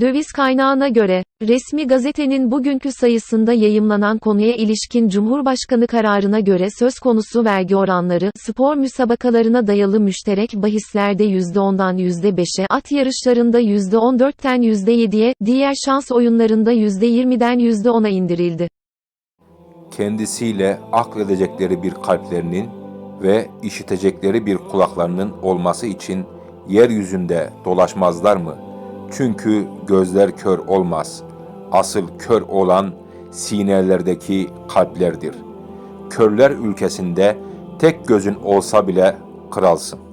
Döviz kaynağına göre, resmi gazetenin bugünkü sayısında yayımlanan konuya ilişkin Cumhurbaşkanı kararına göre söz konusu vergi oranları, spor müsabakalarına dayalı müşterek bahislerde %10'dan %5'e, at yarışlarında %14'ten %7'ye, diğer şans oyunlarında %20'den %10'a indirildi. kendisiyle akledecekleri bir kalplerinin ve işitecekleri bir kulaklarının olması için yeryüzünde dolaşmazlar mı? Çünkü gözler kör olmaz. Asıl kör olan sinelerdeki kalplerdir. Körler ülkesinde tek gözün olsa bile kralsın.